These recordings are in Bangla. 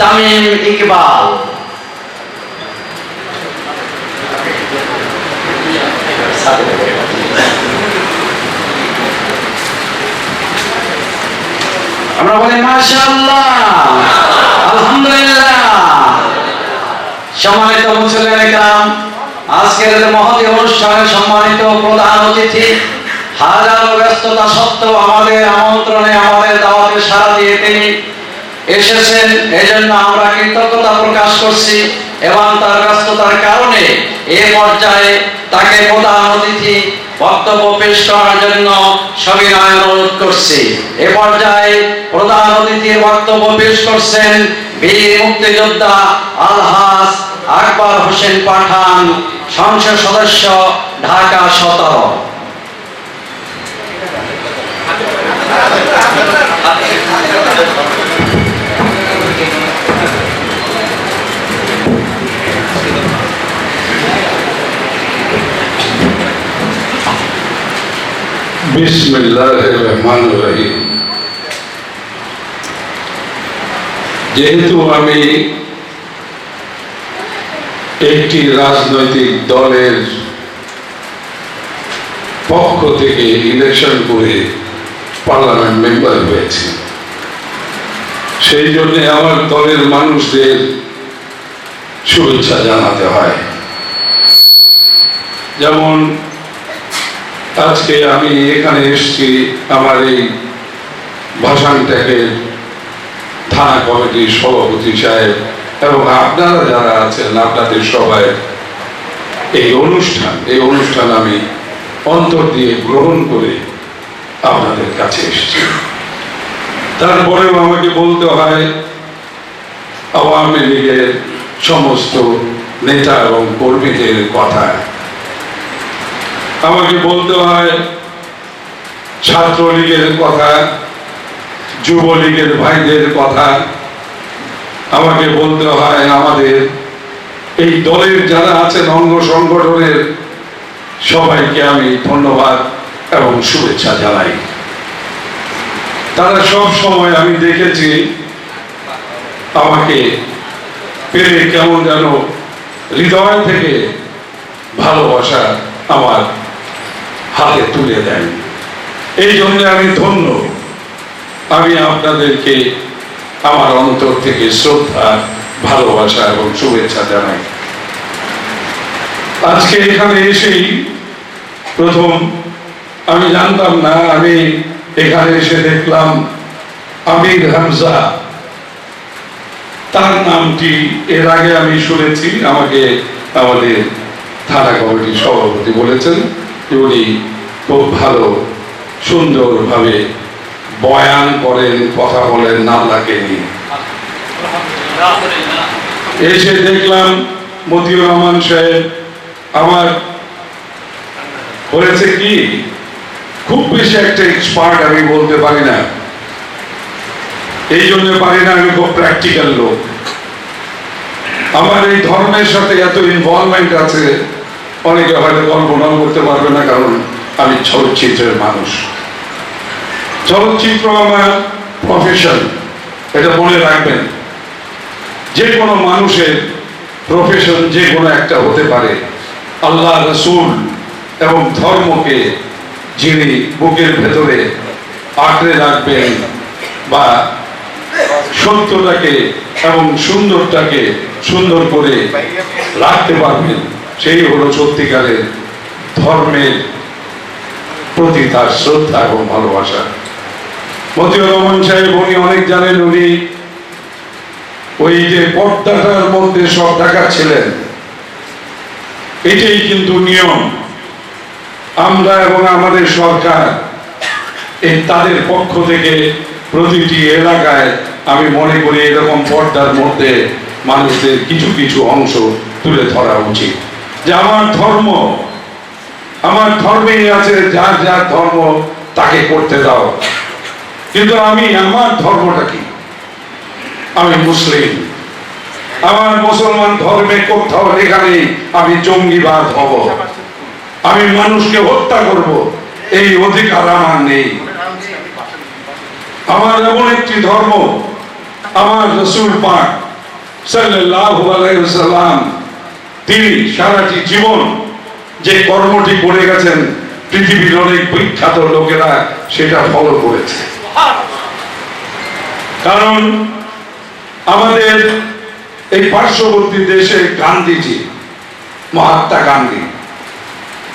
তামিম ইকবাল। আমরা বলি, মাশাআল্লাহ, আলহামদুলিল্লাহ। সম্মানিত মুসলিম একরাম আজকের মহতি অনুষ্ঠানে সম্মানিত প্রধান অতিথি, হাজারো ব্যস্ততা সত্ত্বেও আমাদের আমন্ত্রণে আমাদের দাওয়াতে সাড়া দিয়ে তিনি এসেছেন, এজন্য আমরা কৃতজ্ঞতা প্রকাশ করছি এবং তার ব্যস্ততার কারণে এ পর্যায়ে তাকে প্রধান অতিথি বক্তব্য পেশ করার জন্য সবিনয় অনুরোধ করছি। এ পর্যায়ে প্রধান অতিথির বক্তব্য পেশ করছেন বীর মুক্তিযোদ্ধা আলহাস আকবর হোসেন পাঠান, সংসদ সদস্য ঢাকা সতেরো। বিসমিল্লাহ রহমান রহিম যেহেতু আমি একটি রাজনৈতিক দলের পক্ষ থেকে ইলেকশন করে পার্লামেন্ট মেম্বার হয়েছি, সেই জন্য আমার দলের মানুষদের শুভেচ্ছা জানাতে হয়। যেমন আজকে আমি এখানে এসেছি আমার এই ভাষানটাকে থানা কমিটির সভাপতি সাহেব এবং আপনারা যারা আছেন, আপনাদের সবাই এই অনুষ্ঠান এই অনুষ্ঠান আমি অন্তর দিয়ে গ্রহণ করে আপনাদের কাছে এসেছি। তারপরেও আমাকে বলতে হয়, আওয়ামী লীগের সমস্ত নেতা এবং কর্মীদের কথা আমাকে বলতে হয়, ছাত্রলীগের কথা, যুবলীগের ভাইদের কথা, আমাকে বলতে হয় আমাদের এই দলের যারা আছেন অঙ্গ সংগঠনের সবাইকে আমি ধন্যবাদ এবং শুভেচ্ছা জানাই। তারা সব সময় আমি দেখেছি আমাকে পেলে কেমন যেন হৃদয় থেকে ভালোবাসা আমার হাতে তুলে দেন এই জন্য আমি ধন্য। আমি আপনাদেরকে আমার অন্তর থেকে শ্রদ্ধা, ভালোবাসা এবং শুভেচ্ছা জানাই। আজকে এখানে এসেই প্রথম আমি জানতাম না, আমি এখানে এসে দেখলাম আমির হামজা। তার নামটি এর আগে আমি শুনেছি, আমাকে আমাদের থানা কমিটির সভাপতি বলেছেন। উনি খুব ভালো, সুন্দরভাবে বয়ান করেন, কথা বলেন নাল্লাকে নিয়ে। এসে দেখলাম মতিউর রহমান সাহেব আমার হয়েছে কি, খুব বেশি একটা এক্সপার্ট আমি বলতে পারি না। এই জন্য পারি না, আমি খুব প্র্যাকটিক্যাল লোক। আমার এই ধর্মের সাথে এত ইনভলভমেন্ট আছে অনেকে হয়তো কল্পনাও করতে পারবে না, কারণ আমি চলচ্চিত্রের মানুষ। চলচ্চিত্র আমার প্রফেশন এটা মনে রাখবেন। যে কোনো মানুষের প্রফেশন যে কোনো একটা হতে পারে। আল্লাহ রসুল এবং ধর্মকে যিনি বুকের ভেতরে আঁকড়ে রাখবেন বা সত্যটাকে এবং সুন্দরটাকে সুন্দর করে রাখতে পারবেন। সেই হলো সত্যিকারের ধর্মের প্রতি তার শ্রদ্ধা এবং ভালোবাসা। মতিউর রহমান সাহেব, উনি অনেক জানেন, উনি ওই যে পর্দাটার মধ্যে সব টাকা ছিলেন। এটাই কিন্তু নিয়ম। আমরা এবং আমাদের সরকার এই তাদের পক্ষ থেকে প্রতিটি এলাকায় আমি মনে করি এরকম পর্দার মধ্যে মানুষদের কিছু কিছু অংশ তুলে ধরা উচিত। যে আমার ধর্ম, আমার ধর্মেই আছে, যার যার ধর্ম, তাকে করতে দাও। কিন্তু আমি, আমার ধর্মটা কি? আমি মুসলিম। আমার মুসলমান ধর্মে কোথাও লেখা নেই, আমি জঙ্গিবাদ হব। আমি মানুষকে হত্যা করব, এই অধিকার আমার নেই। আমার এমন একটি ধর্ম, আমার রসুল পাক সাল্লাল্লাহু আলাইহি ওয়াসাল্লাম তিনি সারাটি জীবন যে কর্মটি করে গেছেন, পৃথিবীর অনেক বিখ্যাত লোকেরা সেটা ফলো করেছে। কারণ আমাদের এই পার্শ্ববর্তী দেশে গান্ধীজি, মহাত্মা গান্ধী,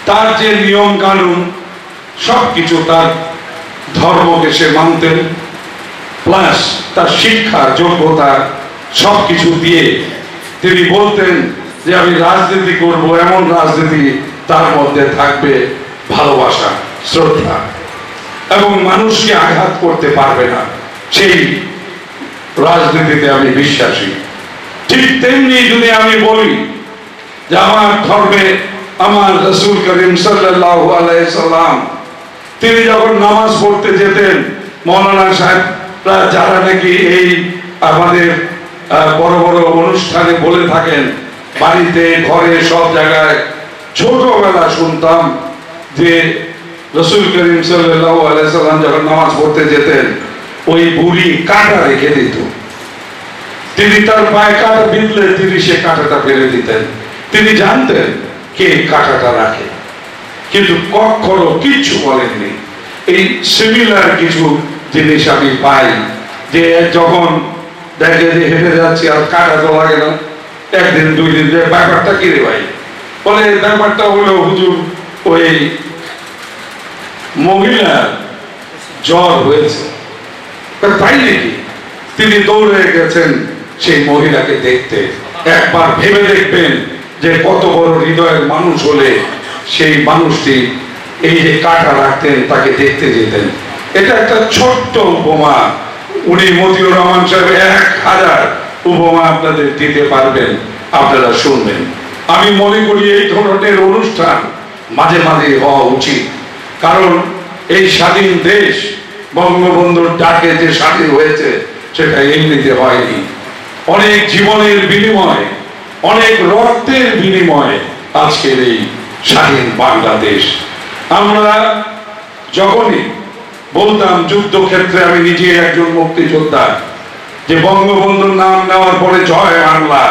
তার যে নিয়ম কানুন, সবকিছু তার ধর্মকে সে মানতেন প্লাস তার শিক্ষা, যোগ্যতা, সবকিছু দিয়ে তিনি বলতেন যে আমি রাজনীতি করব, এমন রাজনীতি তার মধ্যে থাকবে ভালোবাসা, শ্রদ্ধা। এবং মানুষকে আঘাত করতে পারবে না। সেই রাজনীতিতে আমি বিশ্বাসী। ঠিক তেমনি যদি আমি বলি যে আমার ধর্মে আমার রসুল করিম সাল্লাম, তিনি যখন নামাজ পড়তে যেতেন, মৌলানা সাহেবরা যারা নাকি এই আমাদের বড় বড় অনুষ্ঠানে বলে থাকেন বাড়িতে, ঘরে, সব জায়গায় ছোটবেলা শুনতাম যে রসুল করিম সাল্লাম যখন নামাজ পড়তে যেতেন, ওই বুড়ি কাঁটা রেখে দিত। তিনি তার পায়ে কাঁটা বিঁধলে তিনি সে কাঁটাটা ফেলে দিতেন। তিনি জানতেন কে কাঁটাটা রাখে। কিন্তু কখনো কিচ্ছু বলেননি। এই সিমিলার কিছু জিনিস আমি পাই যে যখন দেখে যে হেঁটে যাচ্ছি আর কাটা তো লাগে না। একদিন, দুই দিন, যে ব্যাপারটা কি রে ভাই? বলে ব্যাপারটা হলো হুজুর, ওই মহিলার জ্বর হয়েছে। তাই নাকি? তিনি দৌড়ে গেছেন সেই মহিলাকে দেখতে। একবার ভেবে দেখবেন যে কত বড় হৃদয়ের মানুষ হলে সেই মানুষটি এই যে কাটা রাখতেন, তাকে দেখতে যেতেন। এটা একটা ছোট্ট উপমা। উনি মতিউর রহমান সাহেব এক হাজার উপমা আপনাদের দিতে পারবেন, আপনারা শুনবেন। আমি মনে করি এই ধরনের অনুষ্ঠান মাঝে মাঝে হওয়া উচিত। কারণ এই স্বাধীন দেশ, বঙ্গবন্ধুর ডাকে যে স্বাধীন হয়েছে, সেটা এমনিতে হয়নি। অনেক জীবনের বিনিময়, অনেক রক্তের বিনিময়ে আজকের এই স্বাধীন বাংলাদেশ। আমরা যখনই বলতাম, যুদ্ধক্ষেত্রে আমি নিজে একজন মুক্তিযোদ্ধা যে বঙ্গবন্ধুর নাম নেওয়ার পরে জয় বাংলা।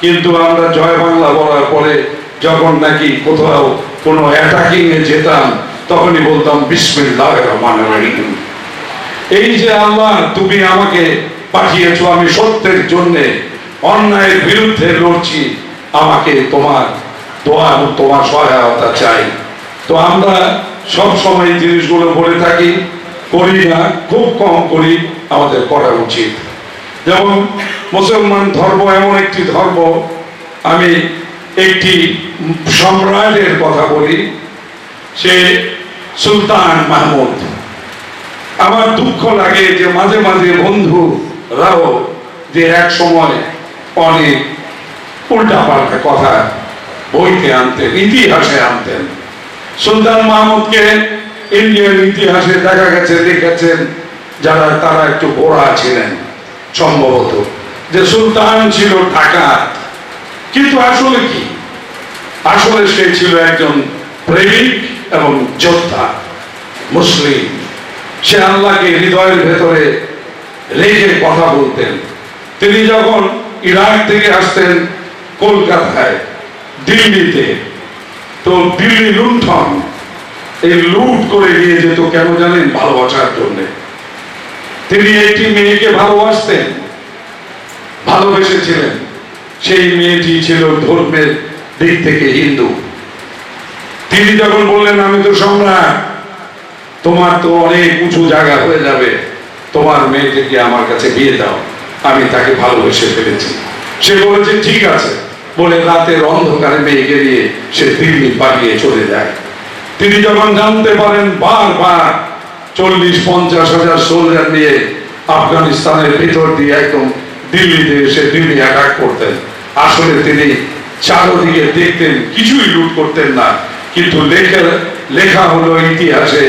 কিন্তু আমরা জয় বাংলা বলার পরে যখন নাকি কোথাও কোনো অ্যাটাকিং এ যেতাম, তখনই বলতাম বিসমিল্লাহ রহমান রহিম। এই যে আল্লাহ, তুমি আমাকে পাঠিয়েছো, আমি সত্যের জন্য অন্যায়ের বিরুদ্ধে লড়ছি, আমাকে তোমার দোয়া তোমার সহায়তা চাই। তো আমরা সব সময় জিনিসগুলো বলে থাকি, করি না, খুব কম করি, আমাদের করা উচিত। যেমন মুসলমান ধর্ম এমন একটি ধর্ম, আমি একটি সম্রাটের কথা বলি, সে সুলতান মাহমুদ। আমার দুঃখ লাগে যে মাঝে মাঝে বন্ধু বন্ধুরাও যে এক সময় অনেক উল্টা পাল্টা কথা বইতে আনতেন, ইতিহাসে আনতেন। সুলতান মাহমুদকে ইন্ডিয়ান ইতিহাসে দেখা গেছে, দেখেছেন যারা, তারা একটু গোড়া ছিলেন। সম্ভবত যে সুলতান ছিল ঢাকা। কিন্তু আসলে কি? আসলে সে ছিল একজন প্রেমিক এবং যোদ্ধা, মুসলিম। সে আল্লাহকে হৃদয়ের ভেতরে রেখে কথা বলতেন। তিনি যখন ইরাক থেকে আসতেন কলকাতায়, দিল্লিতে, তো দিল্লি লুণ্ঠন, এই লুট করে নিয়ে যেত কেন জানেন? ভালোবাসার জন্য। তিনি একটি মেয়েকে ভালোবাসতেন, ভালোবেসেছিলেন। সেই মেয়েটি ছিল ধর্মের দিক থেকে হিন্দু। তিনি যখন বললেন, আমি তো সম্রাট, তোমার তো অনেক উঁচু জায়গা হয়ে যাবে, তোমার মেয়েটিকে আমার কাছে বিয়ে দাও, আমি তাকে ভালোবেসে ফেলেছি। সে বলেছে ঠিক আছে। বলে রাতের অন্ধকারে মেয়েকে নিয়ে সে দিল্লি পালিয়ে চলে যায়। তিনি যখন জানতে পারেন, বারবার চল্লিশ, পঞ্চাশ হাজার সোলজার নিয়ে আফগানিস্তানের ভিতর দিয়ে একদম দিল্লিতে এসে দিল্লি অ্যাটাক করতেন। আসলে তিনি চারোদিকে দেখতেন, কিছুই লুট করতেন না। কিন্তু লেখা লেখা হলো ইতিহাসে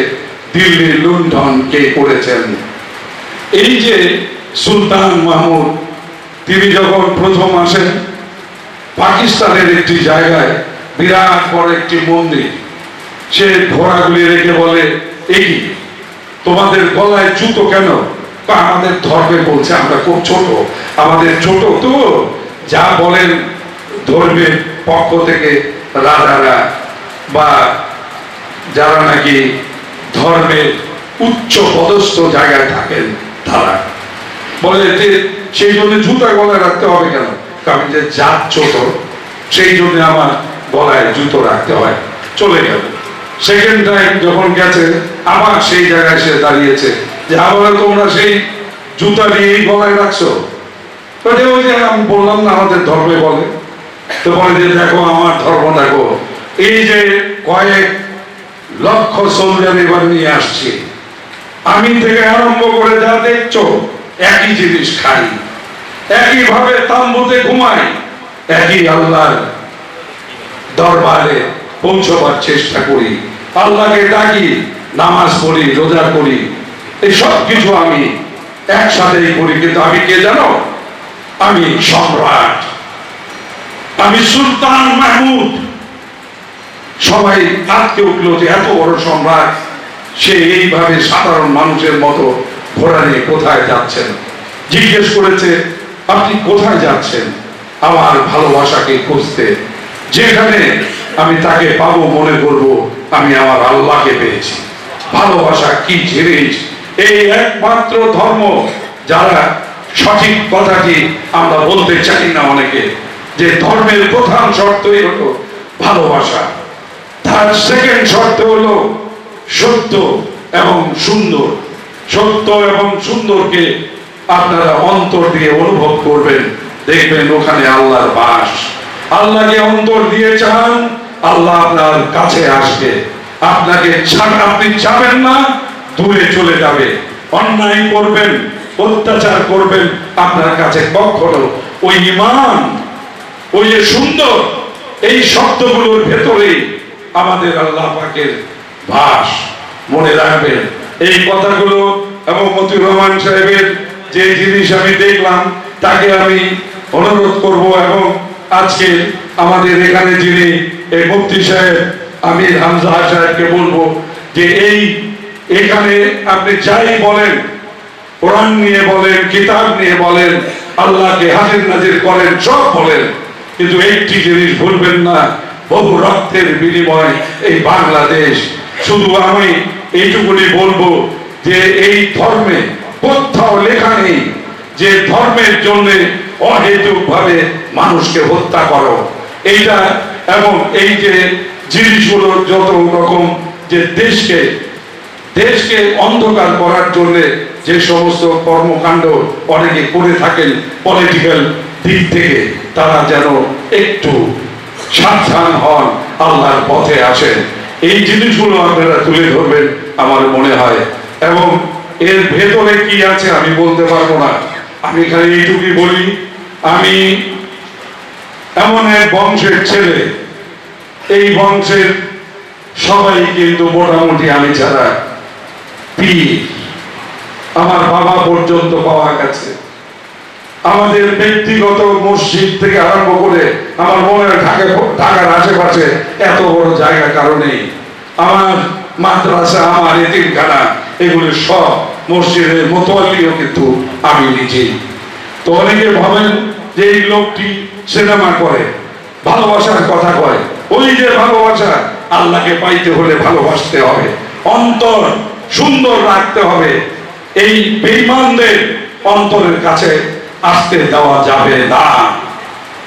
দিল্লির লুণ্ঠন কে করেছেন। এই যে সুলতান মাহমুদ, তিনি যখন প্রথম আসেন, পাকিস্তানের একটি জায়গায় বিরাট বড় একটি মন্দির, সে ঘোড়াগুলি রেখে বলে এই তোমাদের গলায় জুতো কেন? আমাদের ধর্মে বলছে, আমরা খুব ছোট। আমাদের ছোট তো, যা বলেন ধর্মের পক্ষ থেকে রাজারা বা যারা নাকি ধর্মের উচ্চ পদস্থ জায়গায় থাকেন তারা। বলে যে সেই জন্য জুতা গলায় রাখতে হবে কেন? কারণ যে জাত ছোট, সেই জন্য আমার গলায় জুতো রাখতে হয়। চলে গেল। সেকেন্ড টাইম যখন গেছে আবার সেই জায়গায় সে দাঁড়িয়েছে। যে আবার তোমরা সেই জুতা নিয়েই গলায় রাখছো? ওই যে আমি বললাম না আমাদের ধর্মে বলে। তো বলে যে দেখো, আমার ধর্ম দেখো। এই যে কয়েক লক্ষ সোলজার এবার নিয়ে আসছি। আমি থেকে আরম্ভ করে যা দেখছ, একই জিনিস খাই। একই ভাবে তাম্বুতে ঘুমাই। একই আল্লাহর দরবারে পৌঁছবার চেষ্টা করি। আল্লাহকে ডাকি। নামাজ পড়ি, রোজা করি, এই সব কিছু আমি একসাথেই করি, কিন্তু আমি কে জানো? আমি সম্রাট। আমি সুলতান মাহমুদ। সবাই আটকে উঠল যে এত বড় সম্রাট, সে এইভাবে সাধারণ মানুষের মতো ঘোড়া নিয়ে কোথায় যাচ্ছেন? জিজ্ঞেস করেছে, আপনি কোথায় যাচ্ছেন? আমার ভালোবাসাকে খুঁজতে। যেখানে আমি তাকে পাবো মনে করব, আমি আমার আল্লাহকে পেয়েছি। ভালোবাসা কি জিনিস? এই একমাত্র ধর্ম যারা সঠিক কথাটি আমরা বলতে চাই না অনেকে, যে ধর্মের প্রধান শর্তই হলো ভালোবাসা। তার সেকেন্ড শর্ত হলো সত্য এবং সুন্দর। সত্য এবং সুন্দরকে আপনারা অন্তর দিয়ে অনুভব করবেন। দেখবেন ওখানে আল্লাহর বাস। আল্লাহকে অন্তর দিয়ে চান, আল্লাহ আপনার কাছে আসবে। আপনাকে আপনি চাবেন না, দূরে চলে যাবে। অন্যায় করবেন, অত্যাচার করবেন, আপনার কাছে কখনো ওই ইমান ওই যে সুন্দর, এই শব্দগুলোর ভেতরে আমাদের আল্লাহ পাকের ভাস মনে রাখবেন। এই কথাগুলো এবং মতিউর রহমান সাহেবের যে জিনিস আমি দেখলাম, তাকে আমি অনুরোধ করব এবং আজকে আমাদের এখানে যিনি এই মুফতি সাহেব আমির হামজা সাহেবকে বলব যে এই, এখানে আপনি যাই বলেন, কোরআন নিয়ে বলেন, কিতাব নিয়ে বলেন, আল্লাহকে হাজির নাজির করেন, সব বলেন। কিন্তু একটি জিনিস ভুলবেন না, বহু রক্তের বিনিময় এই বাংলাদেশ, শুধু আমি এইটুকুনি বলব যে এই ধর্মে কোথাও লেখা নেই যে ধর্মের জন্য অহেতুক ভাবে মানুষকে হত্যা করো। এইটা এবং এই যে জিনিসগুলো যত রকম যে দেশকে দেশকে অন্ধকার করার জন্য যে সমস্ত কর্মকাণ্ড অনেকে করে থাকেন পলিটিক্যাল দিক থেকে, তারা যেন একটু সাবধান হন, আল্লাহর পথে আসেন। এই জিনিসগুলো আপনারা তুলে ধরবেন আমার মনে হয়। এবং এর ভেতরে কি আছে আমি বলতে পারব না। আমি এখানে এইটুকুই বলি, আমি এমন এক বংশের ছেলে এই বংশের সবাই কিন্তু মোটামুটি আমি ছাড়া পীর, আমার বাবা পর্যন্ত পাওয়া গেছে। আমাদের ব্যক্তিগত মসজিদ থেকে আরম্ভ করে আমার মনে ঢাকা ঢাকার আশেপাশে এত বড় জায়গা কারণেই আমার মাদ্রাসা, আমার এতিমখানা, এগুলো সব মসজিদের মোতোয়ালিও কিন্তু আমি নিজেই। তো অনেকে ভাবেন যে এই লোকটি সিনেমা করে, ভালোবাসার কথা কয়। ওই যে ভালোবাসা আল্লাহকে পাইতে হলে ভালোবাসতে হবে। অন্তর সুন্দর রাখতে হবে। এই বেঈমানদের অন্তরের কাছে আসতে দেওয়া যাবে না।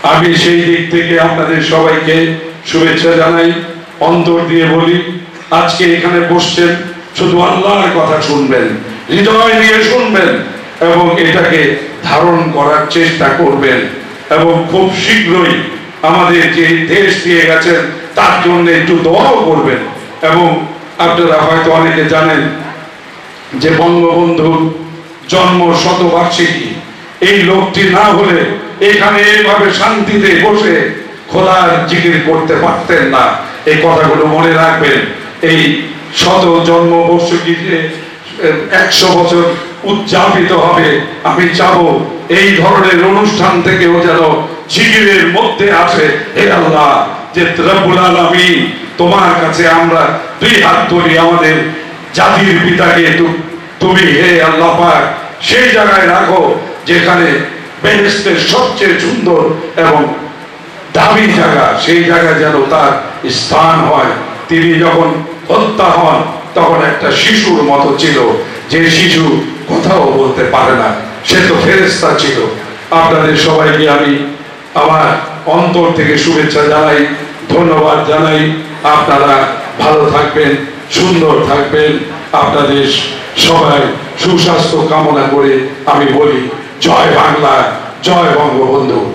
আমি সেই দিক থেকে আপনাদের সবাইকে শুভেচ্ছা জানাই, অন্তর দিয়ে বলি, আজকে এখানে বসছেন শুধু আল্লাহর কথা শুনবেন, হৃদয় দিয়ে শুনবেন এবং এটাকে ধারণ করার চেষ্টা করবেন এবং খুব শীঘ্রই আমাদের যে দেশ দিয়ে গেছেন, তার জন্য একটু দোয়াও করবেন। এবং আপনারা হয়তো অনেকে জানেন যে বঙ্গবন্ধুর জন্ম শতবার্ষিকী। এই লোকটি না হলে এখানে এইভাবে শান্তিতে বসে খোদার জিকির করতে পারতেন না। এই কথাগুলো মনে রাখবেন। এই শত জন্ম বর্ষিকীতে একশো বছর উদযাপিত হবে, আমি চাবো এই ধরনের অনুষ্ঠান থেকেও যেন জিকিরের মধ্যে আছে। হে আল্লাহ, যে রব্বুল আলামিন তোমার কাছে আমরা দুই হাত ধরি আমাদের জাতির পিতাকে তুমি হে আল্লাহ পাক, সেই জায়গায় রাখো যেখানে বেহেস্তের সবচেয়ে সুন্দর এবং দামি জায়গা, সেই জায়গায় যেন তার স্থান হয়। তিনি যখন হত্যা হন, তখন একটা শিশুর মতো ছিল, যে শিশু কথাও বলতে পারে না। সে তো ফেরেস্তা ছিল। আপনাদের সবাইকে আমি আমার অন্তর থেকে শুভেচ্ছা জানাই, ধন্যবাদ জানাই। আপনারা ভালো থাকবেন, সুন্দর থাকবেন। আপনাদের সবাই সুস্বাস্থ্য কামনা করে আমি বলি, জয় বাংলা, জয় বঙ্গবন্ধু।